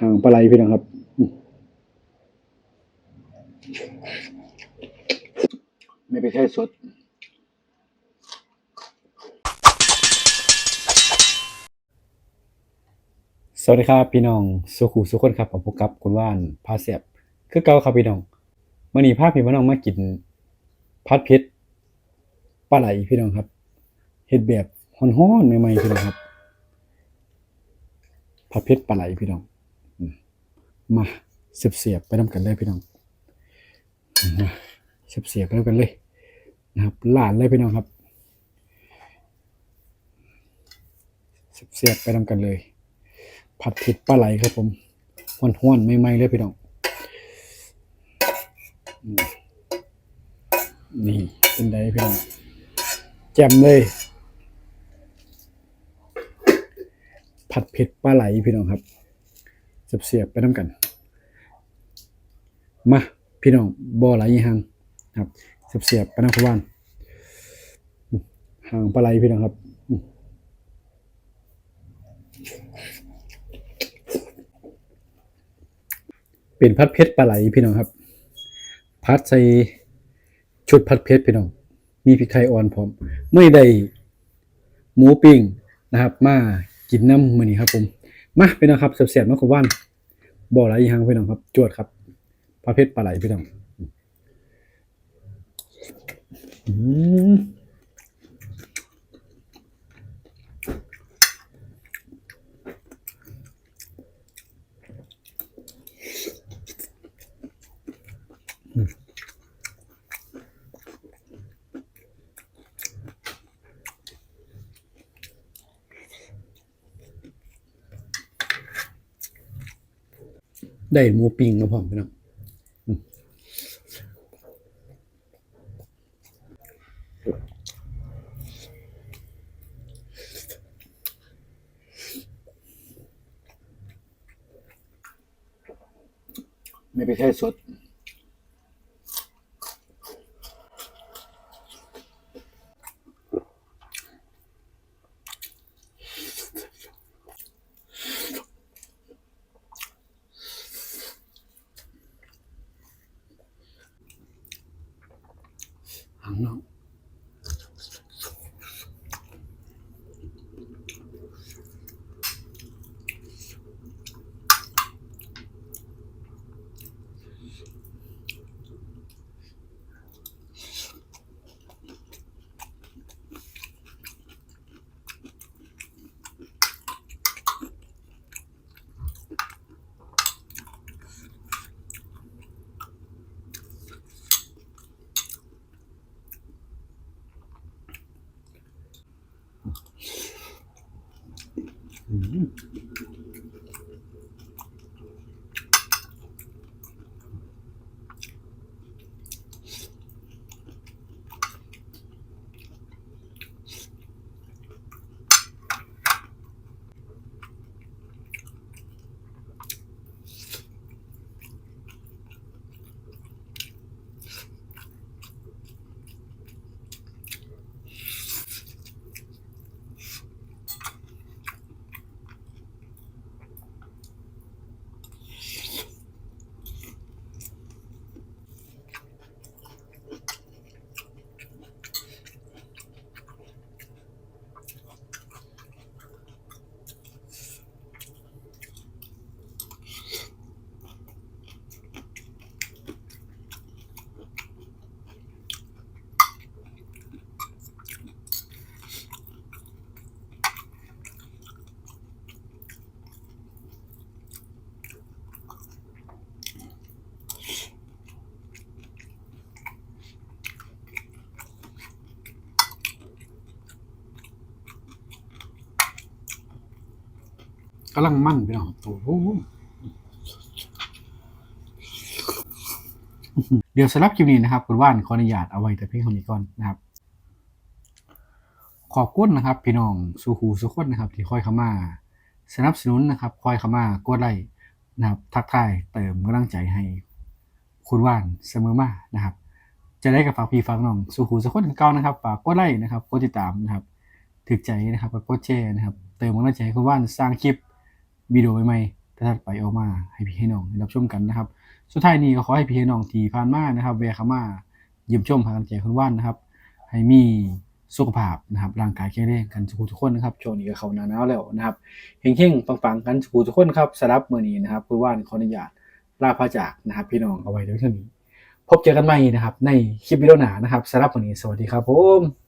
หางปลาไหลพี่น้องครับอืมไม่ไปใช่สดสวัสดีครับพี่น้องสุขุสุขคนครับผมพบกับคุณว่านพาเสียบคือเก่าครับพี่น้องมื่อนี้พาพี่น้องมากินพัดเพชรปลาไหลพี่น้องครับเฮ็ดแบบฮ้อนๆใหม่ๆพี่น้องครับพัดเพชรปลาไหลพี่น้องอืม มาเสียบๆไปนํกันเลยพี่น้องอืมมาเสียบไปนํกันเลยนะครับหลาดเลยพี่น้องครับเสียบๆไปนํกันเลย ผัดเผ็ดปลาไหลครับผมห้วนๆไม่ไหม้เลยพี่น้องนี่เป็นไดพี่น้องแจ่มเลย ผัดเผ็ดปลาไหลพี่น้องครับ เสียบๆไปน้ำกัน มาพี่น้องบ่อไหลหางครับเสียบๆไปน้ำพวานอืมหางปลาไหลพี่น้องครับเป็นพัดเพชรปลาไหลพี่น้องครับ พัดใส่ชุดพัดเพชรพี่น้อง มีพริกไทยอ่อนพร้อม ไม่ได้หมูปิ้งนะครับ มากินน้ำมือนี้ครับผม มาพี่น้องครับเสียบๆมาขว่านบ่อไหลอีหางพี่น้องครับ จวดครับพระเพชรปลาไหลพี่น้องอืม ได้หมูปิ้งมาพร้อมพี่น้องไม่ไปใช่สด หา งน้ กำลังมั่นพี่น้องโอ้โหเดี๋ยวสำหรับคลิปนี้นะครับคุณว่านขออนุญาตเอาไว้แต่เพียงเท่านี้ก่อนนะครับ ขอบคุณนะครับ พี่น้องสุขูสุขคนนะครับ ที่คอยเข้ามา สนับสนุนนะครับ คอยเข้ามากดไลค์นะครับ ทักทายเติมกำลังใจให้ คุณว่านเสมอมานะครับ จะได้กับฝากพี่ฝากน้องสุขูสุขคนเก่านะครับฝากกดไลค์นะครับกดติดตามนะครับถึกใจนะครับกดแชร์นะครับ เติมกำลังใจให้คุณว่านสร้างคลิป วิดีโอใหม่ๆถัดไปออกมาให้พี่ให้น้องได้รับชมกันนะครับ สุดท้ายนี้ก็ขอให้พี่ให้น้องที่ผ่านมานะครับแวะเข้ามาเยี่ยมชมพากันแก่คุณว่านนะครับ ให้มีสุขภาพนะครับร่างกายแข็งแรงกันทุกทุกคนนะครับช่วงนี้ก็เข้าหน้าหนาวแล้วนะครับเฮงๆปังๆกันทุกทุกคนครับสำหรับมื้อนี้นะครับคุณว่านขออนุญาตลาพระจากนะครับพี่น้องเอาไว้ในเท่านี้ พบเจอกันใหม่นะครับ ในคลิปวิดีโอหน้านะครับสำหรับวันนี้สวัสดีครับผม